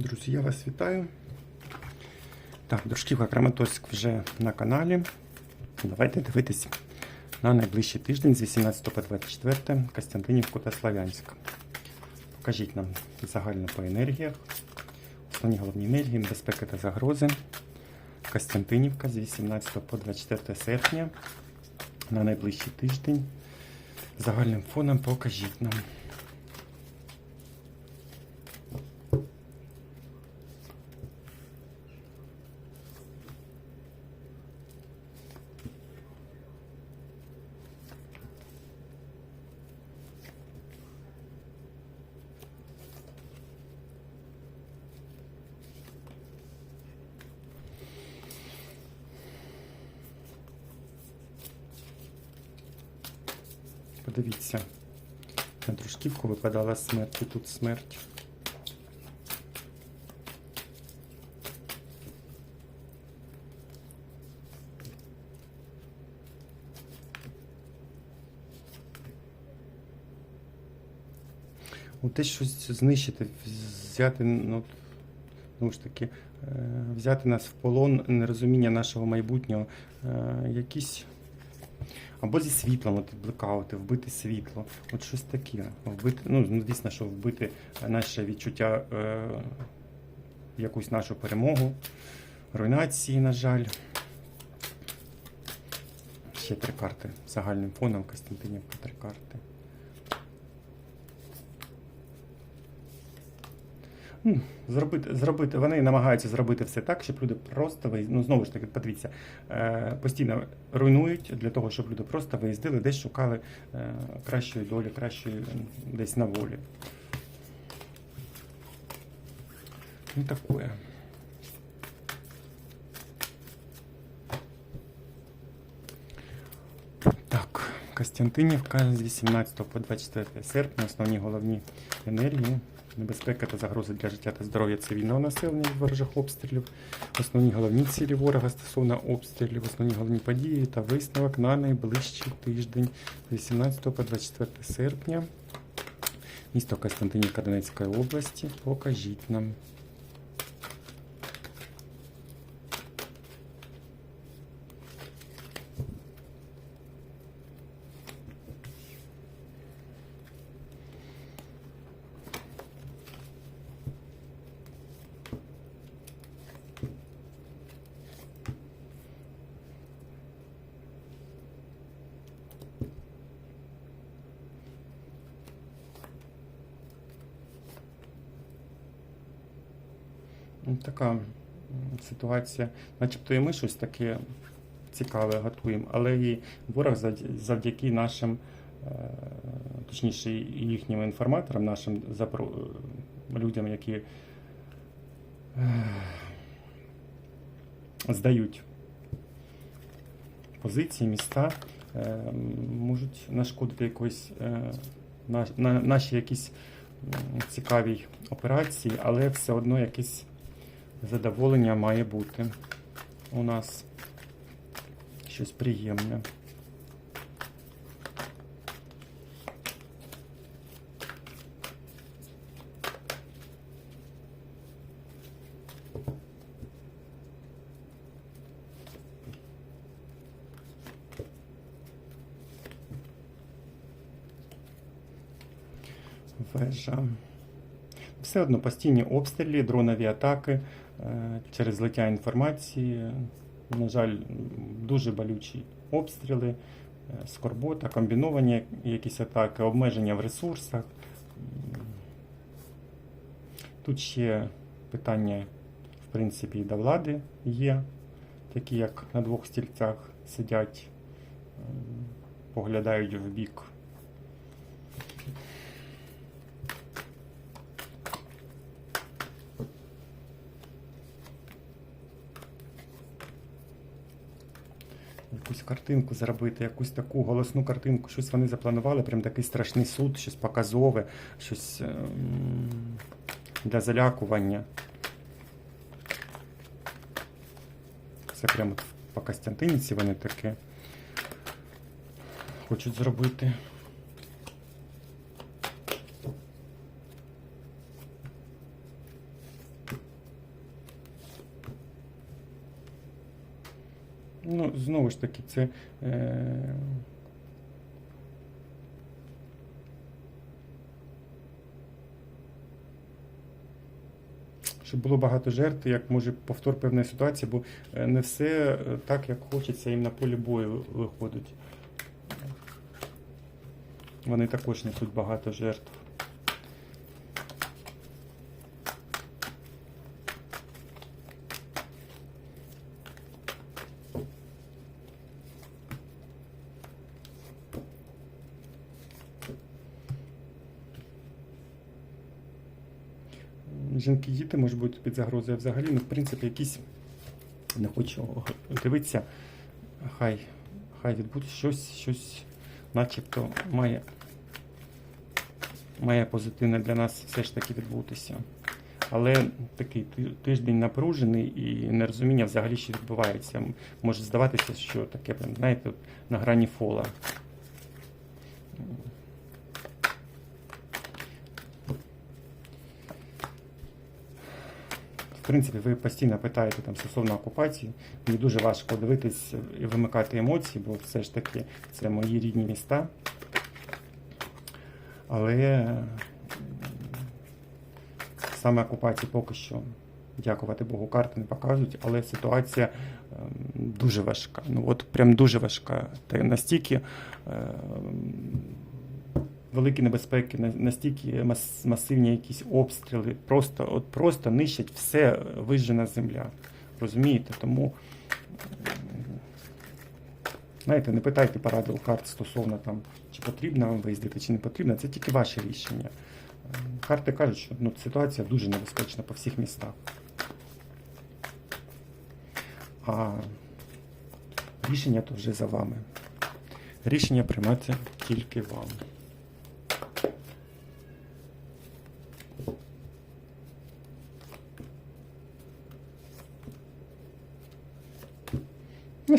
Друзі, я вас вітаю. Так, дружківка Краматорськ вже на каналі. Давайте дивитись на найближчий тиждень з 18 по 24 Костянтинівку та Славянськ. Покажіть нам загально по енергіях. Основні головні енергії, безпеки та загрози. Костянтинівка з 18 по 24 серпня на найближчий тиждень. Загальним фоном покажіть нам. Подивіться, на дружківку випадала смерть, і тут смерть. Ну, те щось знищити, взяти, ну, ну ж таки, е, взяти нас в полон, нерозуміння нашого майбутнього, е, якісь. Або зі світлом, от блекаути, вбити світло. От щось таке. Вбити, ну, ну, звісно, що вбити наше відчуття е, якусь нашу перемогу, руйнації, на жаль. Ще три карти загальним фоном Костянтинівка, три карти. Зробити, зробити, вони намагаються зробити все так, щоб люди просто виїздили. Ну, знову ж таки, подивіться, е, постійно руйнують для того, щоб люди просто виїздили, десь шукали кращої долі, кращої десь на волі. Ну, таке. Так, Костянтинівка з 18 по 24 серпня, основні головні енергії. Небезпека та загрози для життя та здоров'я цивільного населення від ворожих обстрілів, основні головні цілі ворога стосовно обстрілів, основні головні події та висновок на найближчий тиждень з 18 по 24 серпня. Місто Костянтинівка Донецької області. Покажіть нам. Така ситуація, начебто і ми щось таке цікаве готуємо, але і ворог завдяки нашим, е, точніше, їхнім інформаторам, нашим людям, які е, здають позиції, міста, е, можуть нашкодити на, наші якісь м, цікавій операції, але все одно якесь задоволення має бути у нас щось приємне. Вежа. Все одно постійні обстріли, дронові атаки через злиття інформації. На жаль, дуже болючі обстріли, е, скорбота, комбіновані якісь атаки, обмеження в ресурсах. Тут ще питання, в принципі, до влади є, такі як на двох стільцях сидять, поглядають в бік. якусь картинку зробити, якусь таку голосну картинку, щось вони запланували, прям такий страшний суд, щось показове, щось ем, для залякування. Це прямо по Костянтинівці вони таке хочуть зробити. Ну, знову ж таки, це. Е... Щоб було багато жертв, як може повтор певної ситуації, бо е, не все е, так, як хочеться їм на полі бою виходить. Вони також несуть багато жертв. Жінки діти можуть бути під загрозою взагалі, ну, в принципі, якісь не хочу дивитися. Хай, хай відбудеться щось, щось начебто має, має позитивне для нас все ж таки відбутися. Але такий тиждень напружений і нерозуміння взагалі, що відбувається. Може здаватися, що таке, знаєте, на грані фола. В принципі, ви постійно питаєте там стосовно окупації. Мені дуже важко дивитись і вимикати емоції, бо все ж таки це мої рідні міста. Але саме окупації поки що, дякувати Богу, карти не показують, але ситуація ем, дуже важка. Ну от прям дуже важка. Та настільки ем, великі небезпеки, настільки мас- масивні якісь обстріли, просто, от просто нищать все е, вижжена земля. Розумієте? Тому, знаєте, не питайте поради карт стосовно там, чи потрібно вам виїздити, чи не потрібно. Це тільки ваше рішення. Е, Карти кажуть, що ну, ситуація дуже небезпечна по всіх містах. А рішення то вже за вами. Рішення приймати тільки вам.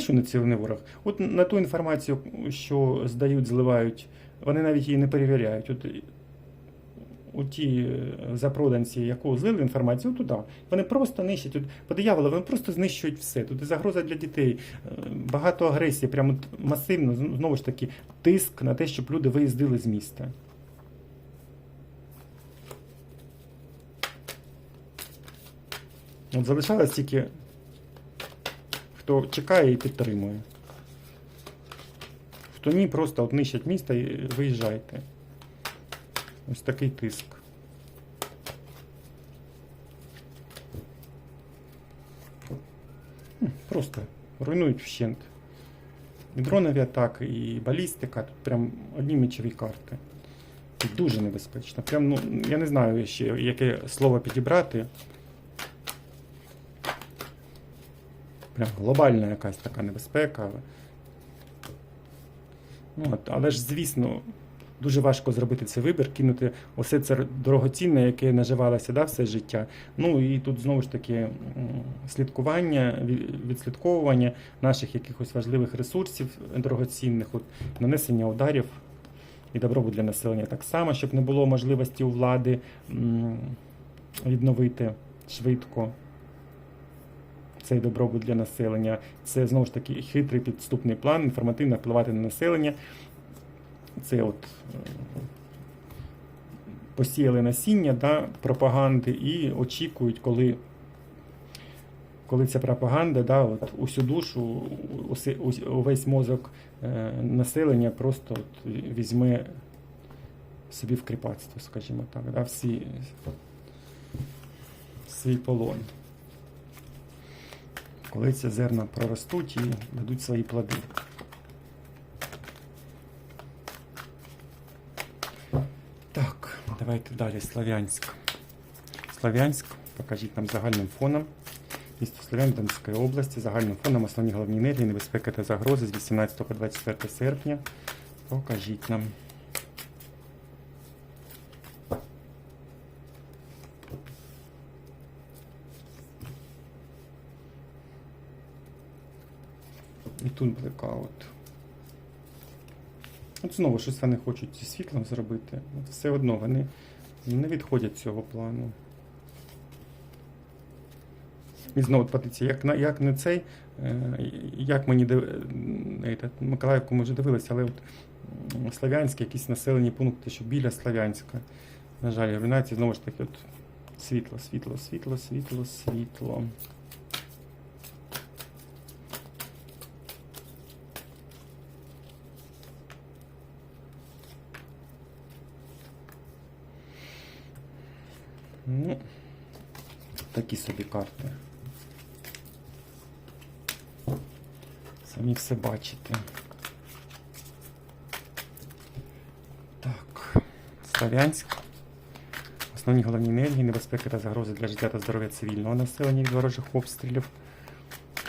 Що націлений ворог? От на ту інформацію, що здають, зливають, вони навіть її не перевіряють. От, у ті е, запроданці, яку злили інформацію, туди. Вони просто нищать. От, по дияволу, вони просто знищують все. Тут і загроза для дітей, е, багато агресії, прямо масивно, знову ж таки, тиск на те, щоб люди виїздили з міста. От залишалось тільки хто чекає і підтримує. Хто ні, просто от нищать місто і виїжджайте. Ось такий тиск. Просто руйнують вщент. І дронові атаки, і балістика. Тут прям одні мечові карти. Дуже небезпечно. Прям, ну, я не знаю ще, яке слово підібрати. Прям глобальна якась така небезпека. Ну, от, але ж, звісно, дуже важко зробити цей вибір, кинути усе це дорогоцінне, яке наживалося да, все життя. Ну і тут знову ж таки слідкування, відслідковування наших якихось важливих ресурсів дорогоцінних, от, нанесення ударів і добробут для населення так само, щоб не було можливості у влади відновити швидко цей добробут для населення. Це знову ж таки хитрий підступний план, інформативно впливати на населення. Це от е, посіяли насіння да, пропаганди і очікують, коли, коли ця пропаганда да, от, усю душу, увесь мозок е, населення просто от, візьме собі в кріпацтво, скажімо так, да, всі, свій полон коли ці зерна проростуть і дадуть свої плоди. Так, давайте далі. Слав'янськ. Слав'янськ, покажіть нам загальним фоном. Місто Слов'ян Донецької області, загальним фоном основні головні енергії, небезпеки та загрози з 18 по 24 серпня. Покажіть нам. І тут блекаут. От знову щось вони хочуть зі світлом зробити. Все одно вони не відходять цього плану. І знову позиція, як, на- як не цей, е, як мені е, Миколаївку ми вже дивилися, але от м, якісь населені пункти, що біля Слов'янська. На жаль, руйнації знову ж таки от світло, світло, світло, світло, світло. Ну, такі собі карти. Самі все бачите. Так, Слов'янськ. Основні головні енергії, небезпеки та загрози для життя та здоров'я цивільного населення від ворожих обстрілів.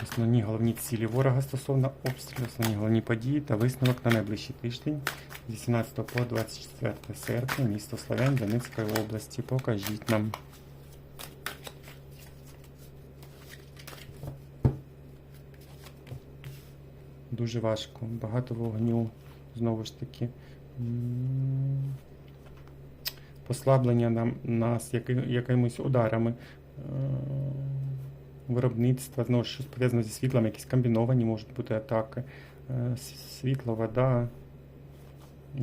Основні головні цілі ворога стосовно обстрілів, основні головні події та висновок на найближчий тиждень 18 по 24 серпня, місто Слов'ян Донецької області. Покажіть нам. Дуже важко. Багато вогню. Знову ж таки. Послаблення нам, нас яки, якимись ударами. Е, Виробництва, знову ж щось пов'язане зі світлом, якісь комбіновані можуть бути атаки. Е, Світло, вода.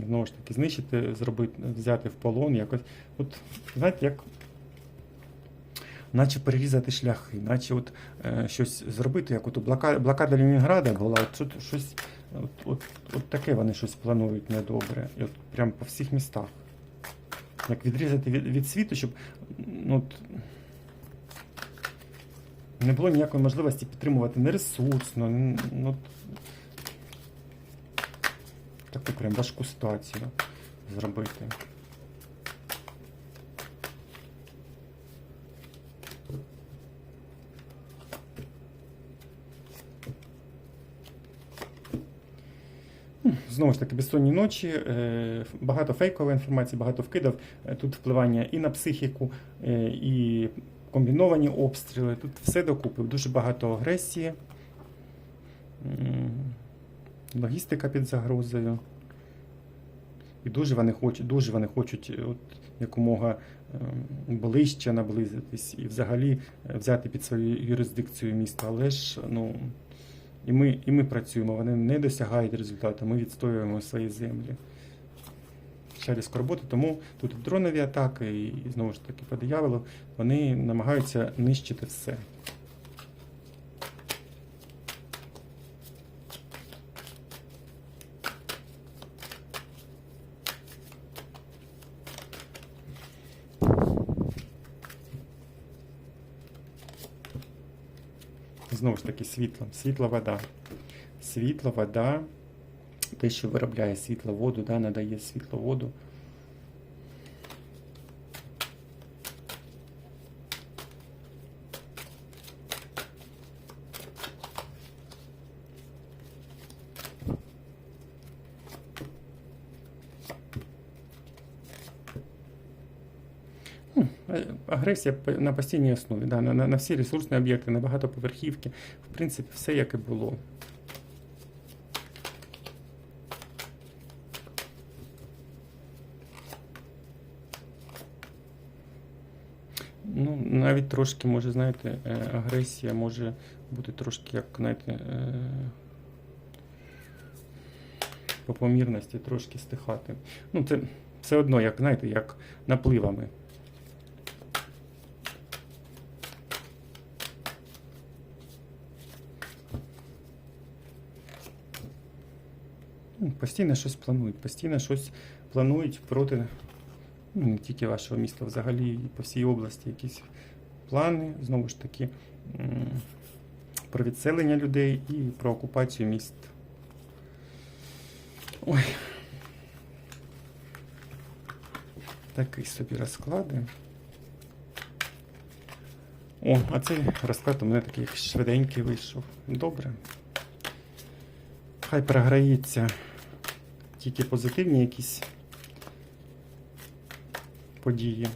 Знову ж таки, знищити, зробити, взяти в полон якось. От, знаєте, як наче перерізати шляхи, наче от, е, щось зробити, як от блокада, блокада Ленінграда була, от, що- щось, от, от, от таке вони щось планують недобре. І от прямо по всіх містах. Як відрізати від, від світу, щоб ну, от, не було ніякої можливості підтримувати не ресурсно, ну, таку прям важку ситуацію зробити. Знову ж таки, безсонні ночі, е, багато фейкової інформації, багато вкидів. Е, Тут впливання і на психіку, е, і комбіновані обстріли. Тут все докупи. Дуже багато агресії, логістика під загрозою. І дуже вони хочуть, дуже вони хочуть е, от, якомога ем, ближче наблизитись і взагалі е, взяти під свою юрисдикцію місто. Але ж ну, і ми, і ми працюємо, вони не досягають результату, ми відстоюємо свої землі. Ще роботи, тому тут і дронові атаки, і знову ж таки по дияволу, вони намагаються нищити все. Знову ж таки, світло, світла вода. Світла вода, те, що виробляє світло воду, да, надає світло воду. Ну, е, Агресія на постійній основі, да, на, на, всі ресурсні об'єкти, на багатоповерхівки. В принципі, все як і було. Ну, навіть трошки, може, знаєте, е, агресія може бути трошки, як, знаєте, е, по помірності трошки стихати. Ну, це все одно, як, знаєте, як напливами. Постійно щось планують, постійно щось планують проти ну, не тільки вашого міста, взагалі і по всій області якісь плани, знову ж таки, про відселення людей і про окупацію міст. Ой. Такий собі розклади. О, а цей розклад у мене такий швиденький вийшов. Добре. Хай програється тільки позитивні якісь події.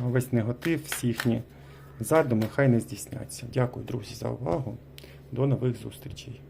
Весь негатив, всі їхні задуми хай не здійсняться. Дякую, друзі, за увагу. До нових зустрічей.